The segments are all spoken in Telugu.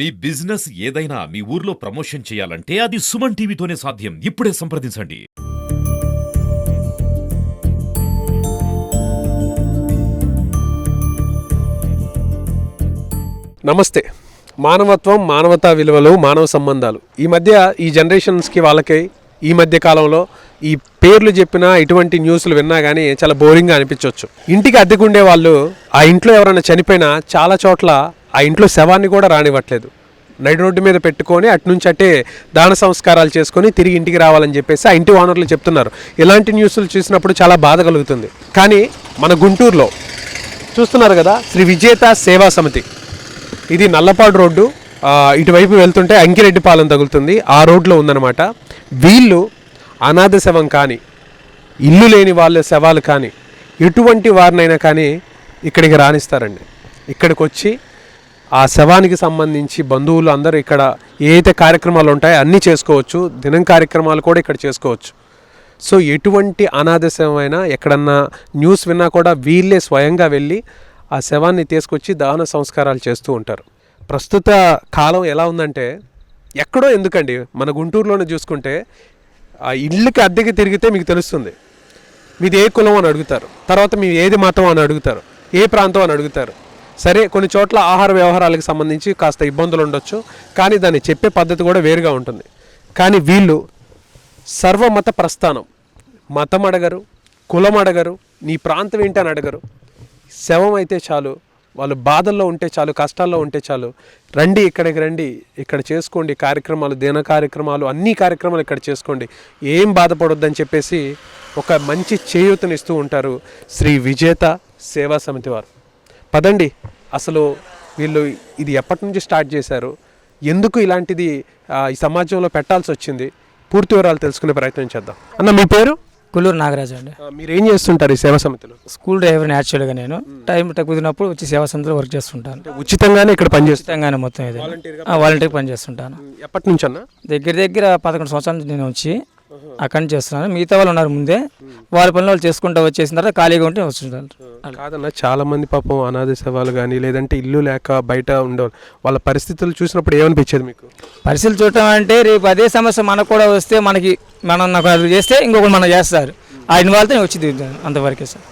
మీ బిజినెస్ ఏదైనా మీ ఊర్లో ప్రమోషన్ చేయాలంటే అది సుమన్ టీవీతోనే సాధ్యం. ఇప్పుడే సంప్రదించండి. నమస్తే. మానవత్వం మానవతా విలువలు మానవ సంబంధాలు. ఈ మధ్య ఈ జనరేషన్స్కి వాళ్ళకి ఈ మధ్య కాలంలో ఈ పేర్లు చెప్పినా ఇటువంటి న్యూస్లు విన్నా కానీ చాలా బోరింగ్గా అనిపించవచ్చు ఇంటికి అద్దెకుండే వాళ్ళు ఆ ఇంట్లో ఎవరైనా చనిపోయినా చాలా చోట్ల ఆ ఇంట్లో శవాన్ని కూడా రానివ్వట్లేదు. నడి రోడ్డు మీద పెట్టుకొని అటు నుంచి అట్టే దాన సంస్కారాలు చేసుకొని తిరిగి ఇంటికి రావాలని చెప్పేసి ఆ ఇంటి ఓనర్లు చెప్తున్నారు. ఇలాంటి న్యూస్లు చూసినప్పుడు చాలా బాధ కలుగుతుంది. కానీ మన గుంటూరులో చూస్తున్నారు కదా శ్రీ విజేత సేవా సమితి. ఇది నల్లపాడు రోడ్డు ఇటువైపు వెళ్తుంటే అంకిరెడ్డిపాలెం తగులుతుంది. ఆ రోడ్లో ఉందన్నమాట. వీళ్ళు అనాథ శవం కానీ ఇల్లు లేని వాళ్ళ శవాలు కానీ ఎటువంటి వారినైనా కానీ ఇక్కడికి రాణిస్తారండి ఇక్కడికి వచ్చి ఆ శవానికి సంబంధించి బంధువులు అందరూ ఇక్కడ ఏదైతే కార్యక్రమాలు ఉంటాయో అన్నీ చేసుకోవచ్చు. దినం కార్యక్రమాలు కూడా ఇక్కడ చేసుకోవచ్చు. సో ఎటువంటి అనాథ ఎక్కడన్నా న్యూస్ విన్నా కూడా వీళ్ళే స్వయంగా వెళ్ళి ఆ శవాన్ని తీసుకొచ్చి దహన సంస్కారాలు చేస్తూ ఉంటారు. ప్రస్తుత కాలం ఎలా ఉందంటే ఎక్కడో ఎందుకండి మన గుంటూరులోనే చూసుకుంటే ఆ ఇళ్ళకి అద్దెకి తిరిగితే మీకు తెలుస్తుంది. మీది ఏ కులం అని అడుగుతారు. తర్వాత మీ ఏది మతం అని అడుగుతారు. ఏ ప్రాంతం అని అడుగుతారు. సరే కొన్ని చోట్ల ఆహార వ్యవహారాలకు సంబంధించి కాస్త ఇబ్బందులు ఉండొచ్చు కానీ దాన్ని చెప్పే పద్ధతి కూడా వేరుగా ఉంటుంది. కానీ వీళ్ళు సర్వమత ప్రస్థానం. మతం అడగరు కులం అడగరు నీ ప్రాంతం ఏంటి అని అడగరు. శవం అయితే చాలు వాళ్ళు బాధల్లో ఉంటే చాలు కష్టాల్లో ఉంటే చాలు. రండి ఇక్కడికి రండి ఇక్కడ చేసుకోండి కార్యక్రమాలు దిన కార్యక్రమాలు అన్ని కార్యక్రమాలు ఇక్కడ చేసుకోండి. ఏం బాధపడొద్దని చెప్పేసి ఒక మంచి చేయూతనిస్తూ ఉంటారు శ్రీ విజేత సేవా సమితి వారు. పదండి. అసలు వీళ్ళు ఇది ఎప్పటి నుంచి స్టార్ట్ చేశారు? ఎందుకు ఇలాంటిది ఈ సమాజంలో పెట్టాల్సి వచ్చింది? పూర్తి వివరాలు తెలుసుకునే ప్రయత్నం చేద్దాం. అన్న మీ పేరు? కుల్లూరు నాగరాజు అండి. మీరు ఏం చేస్తుంటారు ఈ సేవా సమితిలో? స్కూల్ డ్రైవర్ని యాక్చువల్గా నేను టైం కుదిరినప్పుడు వచ్చి సేవా సంస్థలో వర్క్ చేస్తుంటాను. అంటే ఉచితంగానే ఇక్కడ పనిచేస్తారు ఉచితంగానే మొత్తం ఇది. వాలంటీర్ పని చేస్తుంటాను. ఎప్పటి నుంచి అన్న? దగ్గర దగ్గర పదకొండు సంవత్సరాల నుంచి నేను వచ్చి అక్కడి నుంచి చేస్తున్నాను మిగతా వాళ్ళు ఉన్నారు ముందే. వాళ్ళ పనులు వాళ్ళు చేసుకుంటూ వచ్చేసిన తర్వాత ఖాళీగా ఉంటే వస్తుంటారు. కాదన్న చాలా మంది పాపం అనాథ సేవలు కానీ లేదంటే ఇల్లు లేక బయట ఉండేవాళ్ళు వాళ్ళ పరిస్థితులు చూసినప్పుడు ఏమనిపించేది మీకు? పరిస్థితులు చూడటం అంటే రేపు అదే సమస్య మనకు కూడా వస్తే మనకి మనం నాకు అది చేస్తే ఇంకొకరు మనం చేస్తారు. ఆ ఇన్వాల్వ్తో వచ్చి దిగుతాను అంతవరకే సార్.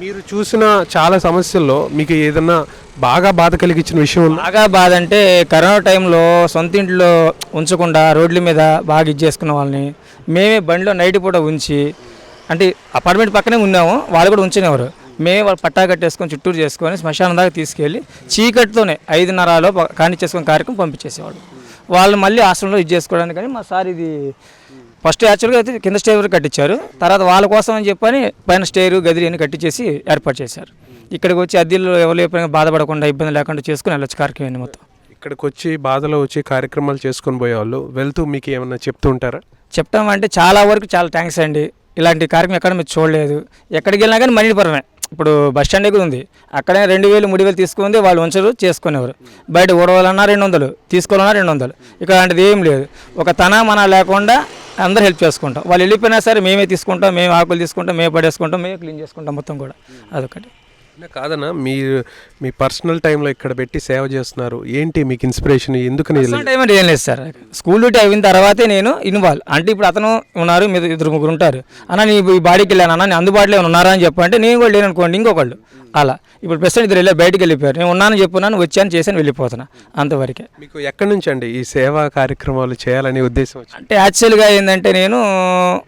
మీరు చూసిన చాలా సమస్యల్లో మీకు ఏదన్నా బాగా బాధ కలిగించిన విషయం బాగా బాధ అంటే కరోనా టైంలో సొంత ఇంట్లో ఉంచకుండా రోడ్ల మీద బాగా ఇది చేసుకున్న వాళ్ళని మేమే బండిలో నైట్ పూట ఉంచి అంటే అపార్ట్మెంట్ పక్కనే ఉన్నాము వాళ్ళు కూడా ఉంచినవారు మేమే వాళ్ళు పట్టా కట్టేసుకొని చుట్టూరు చేసుకొని శ్మశానం దాకా తీసుకెళ్ళి చీకటితోనే ఐదున్నరలో కానిచ్చేసుకొని కార్యక్రమం పంపించేసేవాళ్ళు. వాళ్ళు మళ్ళీ ఆశ్రమంలో ఇది చేసుకోవడానికి కానీ మా సార్ ఇది ఫస్ట్ యాక్చువల్గా అయితే కింద స్టేర్ వరకు కట్టించారు. తర్వాత వాళ్ళ కోసం అని చెప్పని పైన స్టేరు గదిరి అని కట్టించేసి ఏర్పాటు చేశారు. ఇక్కడికి వచ్చి అద్దెల్లో ఎవరు ఎప్పుడైనా బాధపడకుండా ఇబ్బంది లేకుండా చేసుకుని వెళ్ళొచ్చు కార్యక్రమం మొత్తం. ఇక్కడికి వచ్చి బాధలో వచ్చి కార్యక్రమాలు చేసుకొని పోయేవాళ్ళు వెళ్తూ మీకు ఏమన్నా చెప్తూ ఉంటారా? చెప్తాం అంటే చాలా వరకు చాలా థ్యాంక్స్ అండి. ఇలాంటి కార్యక్రమం ఎక్కడ మీరు చూడలేదు. ఎక్కడికి వెళ్ళినా కానీ మనీపరమే ఇప్పుడు బస్ స్టాండ్ దగ్గర ఉంది. అక్కడే రెండు వేలు మూడు వేలు తీసుకుంది వాళ్ళు ఉంచరు చేసుకునేవారు. బయట ఊడవాలన్నా రెండు వందలు తీసుకోవాలన్నా రెండు వందలు. ఇక్కడ అలాంటిది ఏం లేదు. ఒక తన మన లేకుండా అందరూ హెల్ప్ చేసుకుంటాం. వాళ్ళు వెళ్ళిపోయినా సరే మేమే తీసుకుంటాం మేము ఆకులు తీసుకుంటాం మేము పడేసుకుంటాం మేమే క్లీన్ చేసుకుంటాం మొత్తం కూడా. అదొకటి. కాదన్నా మీరు మీ పర్సనల్ టైంలో ఇక్కడ పెట్టి సేవ చేస్తున్నారు. ఏంటి మీకు ఇన్స్పిరేషన్? పర్సనల్ టైం అంటే ఏం లేదు సార్. స్కూల్ డ్యూటీ అయిన తర్వాతే నేను ఇన్వాల్వ్. అంటే ఇప్పుడు అతను ఉన్నారు మీరు ఇద్దరు ముగ్గురు ఉంటారు. అన్న నీ ఈ బాడీకి వెళ్ళాను అన్న నేను అందుబాటులో ఏమైనా ఉన్నారా అని చెప్పంటే నేను కూడా లేను అనుకోండి ఇంకొకళ్ళు. అలా. ఇప్పుడు ప్రస్తుతం ఇద్దరు వెళ్ళి బయటికి వెళ్ళిపోయారు. నేను ఉన్నానని చెప్పున్నాను వచ్చాను చేశాను వెళ్ళిపోతున్నా. అంతవరకే. మీకు ఎక్కడి నుంచి అండి ఈ సేవా కార్యక్రమాలు చేయాలనే ఉద్దేశం అంటే యాక్చువల్గా ఏంటంటే నేను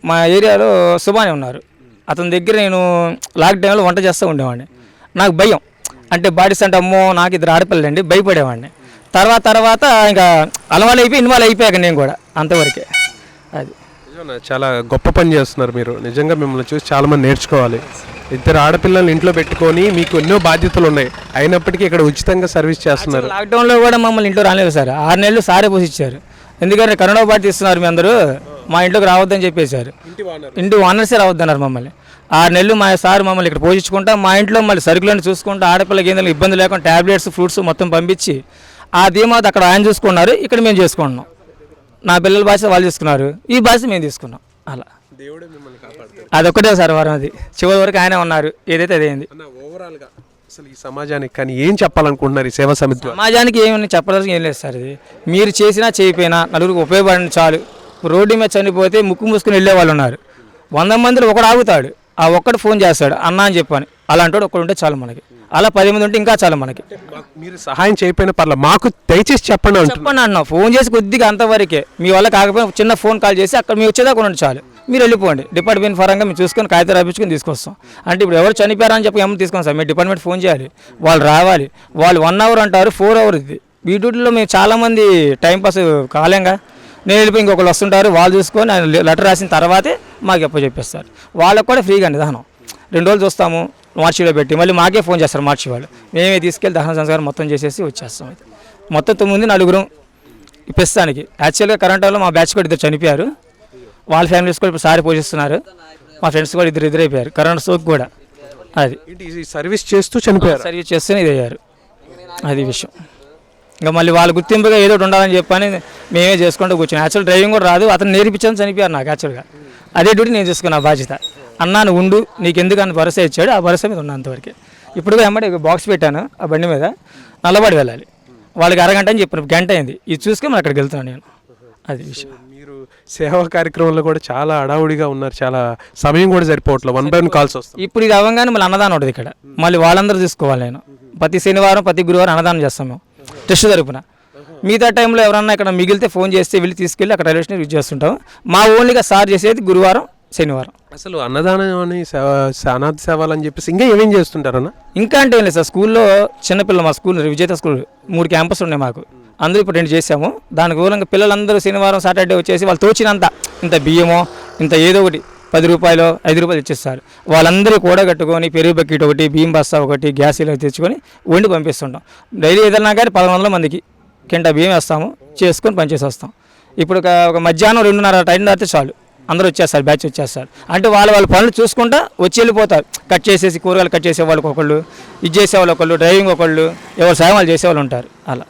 మా ఏరియాలో సుబాని ఉన్నారు. అతని దగ్గర నేను లాక్డౌన్లో వంట చేస్తూ ఉండేవాడిని. నాకు భయం. అంటే బాడీస్ అంటే అమ్మో నాకు ఇద్దరు ఆడపిల్లండి భయపడేవాడిని. తర్వాత తర్వాత ఇంకా అలవాటు అయిపోయి ఇన్వాల్వ్ అయిపోయాక నేను కూడా అంతవరకే. అది. చాలా గొప్ప పని చేస్తున్నారు మీరు. నిజంగా మిమ్మల్ని చూసి చాలా మంది నేర్చుకోవాలి. ఇద్దరు ఆడపిల్లల్ని ఇంట్లో పెట్టుకొని మీకు ఎన్నో బాధ్యతలు ఉన్నాయి. అయినప్పటికీ ఇక్కడ ఉచితంగా సర్వీస్ చేస్తున్నారు. లాక్డౌన్లో కూడా మమ్మల్ని ఇంట్లో రాలేదు సార్. ఆరు నెలలు సారే పోసిచ్చారు. ఎందుకంటే కరోనా బాధ ఇస్తున్నారు మీ అందరూ. మా ఇంట్లోకి రావద్దని చెప్పేశారు. ఇంటి ఓనర్సే రావద్దన్నారు మమ్మల్ని. ఆరు నెలలు మా సార్ మమ్మల్ని ఇక్కడ పోషించుకుంటా మా ఇంట్లో మళ్ళీ సరుకులను చూసుకుంటా ఆడపిల్ల గేదెలకు ఇబ్బంది లేకుండా ట్యాబ్లెట్స్ ఫ్రూట్స్ మొత్తం పంపించి ఆ ధీమాత అక్కడ ఆయన చూసుకున్నారు ఇక్కడ మేము చేసుకుంటున్నాం. నా పిల్లల భాష వాళ్ళు తీసుకున్నారు ఈ భాష మేము తీసుకున్నాం అలా. అదొక్కటే సార్ వారం అది చివరి వరకు ఆయనే ఉన్నారు ఏదైతే అదేంది అన్న ఓవరాల్గా అసలు ఈ సమాజానికి కానీ ఏం చెప్పాలనుకుంటున్నారు ఈ సేవా సమితి సమాజానికి ఏమని చెప్పడానికి ఏం లేదు సార్ ఇది. మీరు చేసినా చేయకపోయినా నలుగురికి ఉపయోగపడండి చాలు. రోడ్డు మీద చనిపోతే ముక్కు మూసుకుని వెళ్ళే వాళ్ళు ఉన్నారు. వంద మందిలో ఒకడు ఆగుతాడు. ఆ ఒక్కడు ఫోన్ చేస్తాడు అన్న అని చెప్పని. అలాంటి వాడు ఒకడు ఉంటే చాలు మనకి. అలా పది మంది ఉంటే ఇంకా చాలు మనకి. మీరు సహాయం చేయకపోయినా పర్లేదు మాకు దయచేసి చెప్పండి చెప్పండి అన్న ఫోన్ చేసి కొద్దిగా అంతవరకే. మీ వల్ల కాకపోయినా చిన్న ఫోన్ కాల్ చేసి అక్కడ మీ వచ్చేదాకా ఉండండి చాలు. మీరు వెళ్ళిపోండి. డిపార్ట్మెంట్ పరంగా మేము చూసుకొని కాగితం రాపించుకొని తీసుకొస్తాం. అంటే ఇప్పుడు ఎవరు చనిపోయారని చెప్పి ఏమో తీసుకొని సార్ మీ డిపార్ట్మెంట్ ఫోన్ చేయాలి. వాళ్ళు రావాలి. వాళ్ళు వన్ అవర్ అంటారు ఫోర్ అవర్ ఇది. ఈ డ్యూటీలో మేము చాలామంది టైంపాస్ కాలేంగా. నేను వెళ్ళిపోయి ఇంకొకరు వస్తుంటారు వాళ్ళు చూసుకొని లెటర్ రాసిన తర్వాతే మాకు ఎప్ప చెప్పేస్తారు. వాళ్ళకు కూడా ఫ్రీగా నిదానం. రెండు రోజులు చూస్తాము మార్చిలో పెట్టి మళ్ళీ మాకే ఫోన్ చేస్తారు మార్చి వాళ్ళు మేమే తీసుకెళ్ళి దహన సంస్కారం మొత్తం చేసేసి వచ్చేస్తాం అయితే మొత్తం తొమ్మిది నలుగురం ఈ ప్రస్తుతానికి. యాక్చువల్గా కరెంట్ వాళ్ళు మా బ్యాచ్ కూడా ఇద్దరు చనిపోయారు. వాళ్ళ ఫ్యామిలీస్ కూడా ఇప్పుడు సారి పోషిస్తున్నారు. మా ఫ్రెండ్స్ కూడా ఇద్దరు ఇద్దరు అయిపోయారు. కరెంట్ సోక్ కూడా. అది. సర్వీస్ చేస్తూ చనిపోయారు? సర్వీస్ చేస్తేనే ఇది అయ్యారు అది విషయం. ఇంకా మళ్ళీ వాళ్ళ గుర్తింపుగా ఏదో ఉండాలని చెప్పని మేమే చేసుకుంటూ కూర్చున్నాం. యాక్చువల్ డ్రైవింగ్ కూడా రాదు. అతను నేర్పించని చనిపోయారు నాకు యాక్చువల్గా అదే డ్యూటీ నేను చేసుకున్నా బాధ్యత. అన్నా నువ్వు ఉండు నీకు ఎందుకు అని భరోసా ఇచ్చాడు. ఆ భరోసా మీద ఉన్నా అంతవరకు. ఇప్పుడు వెంబడి బాక్స్ పెట్టాను ఆ బండి మీద. నల్లబడి వెళ్ళాలి. వాళ్ళకి అరగంట అని చెప్పిన గంట అయింది. ఇది చూసుకొని అక్కడికి వెళ్తున్నాను నేను. అది విషయం. మీరు సేవా కార్యక్రమంలో కూడా చాలా అడావుడిగా ఉన్నారు. చాలా సమయం కూడా సరిపోవట్లేదు. వన్ బై వన్ కాల్స్ వస్తాయి. ఇప్పుడు ఇది అవ్వగానే మళ్ళీ అన్నదానం ఉంటుంది ఇక్కడ. మళ్ళీ వాళ్ళందరూ చూసుకోవాలి నేను. ప్రతి శనివారం ప్రతి గురువారం అన్నదానం చేస్తాం మేము టెస్ట్ తరపున మిగతా టైంలో ఎవరన్నా ఇక్కడ మిగిలితే ఫోన్ చేస్తే వెళ్ళి తీసుకెళ్ళి అక్కడ రైల్వే స్టేషన్ యూజ్ చేస్తుంటాం మా ఓన్లీగా సార్ చేసేది గురువారం శనివారం. అసలు అన్నదానం అని సేవ అనాథ సేవలు అని చెప్పేసి ఇంకా ఏమేం చేస్తుంటారన్న? ఇంకా అంటే ఏం లేదు సార్. స్కూల్లో చిన్నపిల్లలు మా స్కూల్ విజేత స్కూల్ మూడు క్యాంపస్ ఉన్నాయి మాకు. అందరూ ఇప్పుడు రెండు చేసాము. దానికి మూలంగా పిల్లలందరూ శనివారం సాటర్డే వచ్చేసి వాళ్ళు తోచినంత. ఇంత బియ్యమో ఇంత ఏదో ఒకటి. పది రూపాయలు ఐదు రూపాయలు ఇచ్చేస్తారు. వాళ్ళందరూ కూడా కట్టుకొని పెరుగు బకెట్ ఒకటి బియ్యం బస్తా ఒకటి గ్యాస్ ఇలా తెచ్చుకొని వండి పంపిస్తుంటాం. డైలీ ఏదైనా కానీ పదకొండు వందల మందికి కింట బియ్యం వేస్తాము చేసుకొని పనిచేసి వస్తాం ఇప్పుడు ఒక మధ్యాహ్నం రెండున్నర టైం దాటితే చాలు. అందరూ వచ్చేస్తారు బ్యాచ్ వచ్చేస్తారు. అంటే వాళ్ళు వాళ్ళ పనులు చూసుకుంటా వచ్చి వెళ్ళిపోతారు. కట్ చేసేసి కూరగాయలు కట్ చేసే వాళ్ళకి ఒకళ్ళు ఇది చేసే వాళ్ళు ఒకళ్ళు డ్రైవింగ్ ఒకళ్ళు ఎవరు సాయం వాళ్ళు చేసే వాళ్ళు ఉంటారు. అలా.